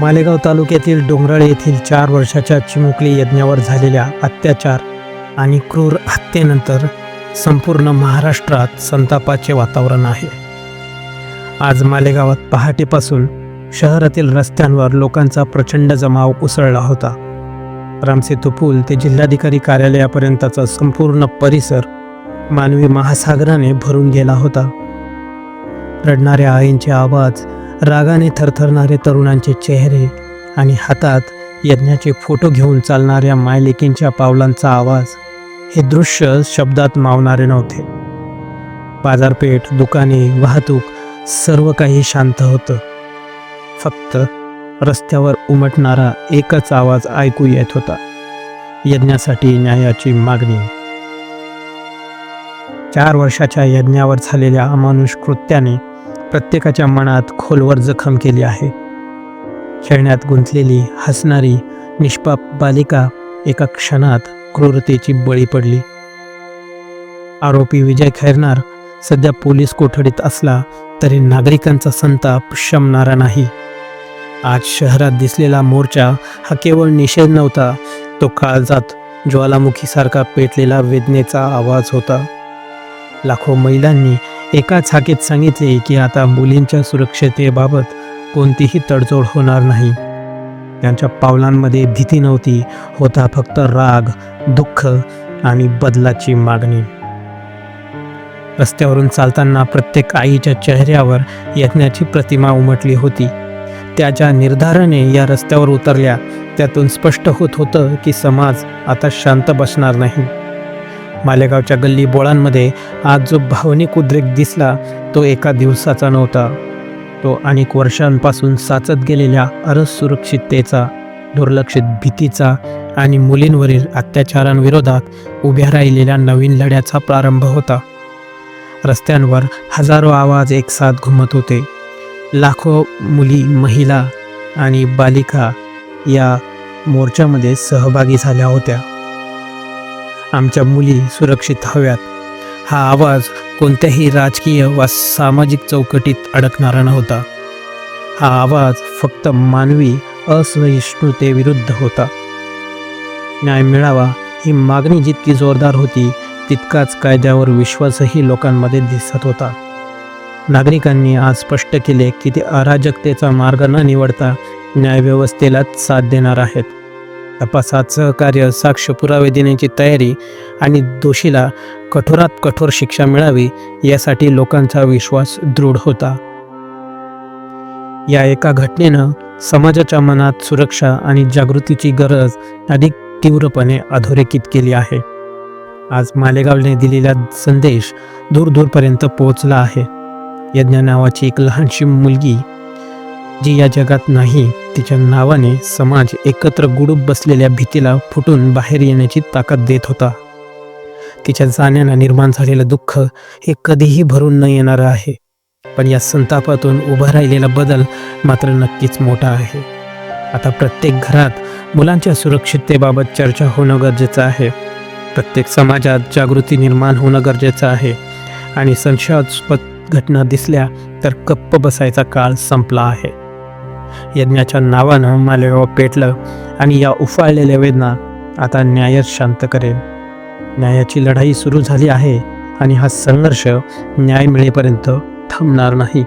मालेगाव तालुक्यातील डोंगराळे येथील चार वर्षाच्या चिमुकली यज्ञावर झालेल्या अत्याचार आणि क्रूर हत्येनंतर संपूर्ण महाराष्ट्रात संतापाचे वातावरण आहे. आज मालेगावात पहाटेपासून शहरातील रस्त्यांवर लोकांचा प्रचंड जमाव उसळला होता. रामसेतू पूल ते जिल्हाधिकारी कार्यालयापर्यंतचा संपूर्ण परिसर मानवी महासागराने भरून गेला होता. रडणाऱ्या आईंचे आवाज रागाने थरथरणारे तरुणांचे चेहरे आणि हातात यज्ञाचे फोटो घेऊन चालणाऱ्या मायलेकींच्या पावलांचा आवाज हे दृश्य शब्दात मावणारे नव्हते. बाजारपेठ दुकाने वाहतूक सर्व काही शांत होतं. फक्त रस्त्यावर उमटणारा एकच आवाज ऐकू येत होता. यज्ञासाठी न्यायाची मागणी. चार वर्षाच्या यज्ञावर झालेल्या अमानुष कृत्याने प्रत्येकाच्या मनात खोलवर जखम केली आहे. खेळण्यात गुंतलेली हसणारी निष्पाप बालिका एका क्षणात क्रूरतेची बळी पडली. आरोपी विजय खैरनार सध्या पोलीस कोठडीत असला तरी नागरिकांचा संताप शमणारा नाही. आज शहरात दिसलेला मोर्चा हा केवळ निषेध नव्हता तो काळजात ज्वालामुखीसारखा पेटलेला वेदनेचा आवाज होता. लाखो महिलांनी एकाच हाकेत सांगितले की आता मुलींच्या सुरक्षतेबाबत कोणतीही तडजोड होणार नाही. त्यांच्या पावलांमध्ये भीती नव्हती होता फक्त राग दुःख आणि बदलाची मागणी. रस्त्यावरून चालताना प्रत्येक आईच्या चेहऱ्यावर यज्ञाची प्रतिमा उमटली होती. त्याच्या निर्धाराने या रस्त्यावर उतरल्या त्यातून स्पष्ट होत होतं की समाज आता शांत बसणार नाही. मालेगावच्या गल्ली बोळांमध्ये आज जो भावनिक उद्रेक दिसला तो एका दिवसाचा नव्हता. तो अनेक वर्षांपासून साचत गेलेल्या असुरक्षिततेचा दुर्लक्षित भीतीचा आणि मुलींवरील अत्याचारांविरोधात उभ्या राहिलेल्या नवीन लढ्याचा प्रारंभ होता. रस्त्यांवर हजारो आवाज एकसाथ घुमत होते. लाखो मुली महिला आणि बालिका या मोर्चामध्ये सहभागी झाल्या होत्या. आमच्या मुली सुरक्षित हव्यात. हा आवाज कोणत्याही राजकीय वा सामाजिक चौकटीत अडकणारा नव्हता. हा आवाज फक्त मानवी असहिष्णुतेविरुद्ध होता. न्याय मिळावा ही मागणी जितकी जोरदार होती तितकाच कायद्यावर विश्वासही लोकांमध्ये दिसत होता. नागरिकांनी आज स्पष्ट केले की ते अराजकतेचा मार्ग न निवडता न्यायव्यवस्थेलाच साथ देणार आहेत. तपासात सहकार्य साक्ष पुरावे देण्याची तयारी आणि दोषीला कठोरात कठोर शिक्षा मिळावी यासाठी लोकांचा विश्वास दृढ होता. या एका घटनेनं समाजाच्या मनात सुरक्षा आणि जागृतीची गरज अधिक तीव्रपणे अधोरेखित केली आहे. आज मालेगावने दिलेला संदेश दूरदूरपर्यंत पोहोचला आहे. यज्ञ नावाची एक लहानशी मुलगी जी या जगात नाही तिच्या नावाने समाज एकत्र गुडूप बसलेल्या भीतीला फुटून बाहेर येण्याची ताकद देत होता. तिच्या जाण्यानं निर्माण झालेलं दुःख हे कधीही भरून न येणारं आहे पण या संतापातून उभा राहिलेला बदल मात्र नक्कीच मोठा आहे. आता प्रत्येक घरात मुलांच्या सुरक्षिततेबाबत चर्चा होणं गरजेचं आहे. प्रत्येक समाजात जागृती निर्माण होणं गरजेचं आहे आणि संशयास्पद घटना दिसल्या तर कप्प बसायचा काळ संपला आहे. यज्ञाच्या नावानं मालेगाव हो पेटलं आणि या उफाळलेल्या वेदना आता न्यायच शांत करेल. न्यायाची लढाई सुरू झाली आहे आणि हा संघर्ष न्याय मिळेपर्यंत थांबणार नाही.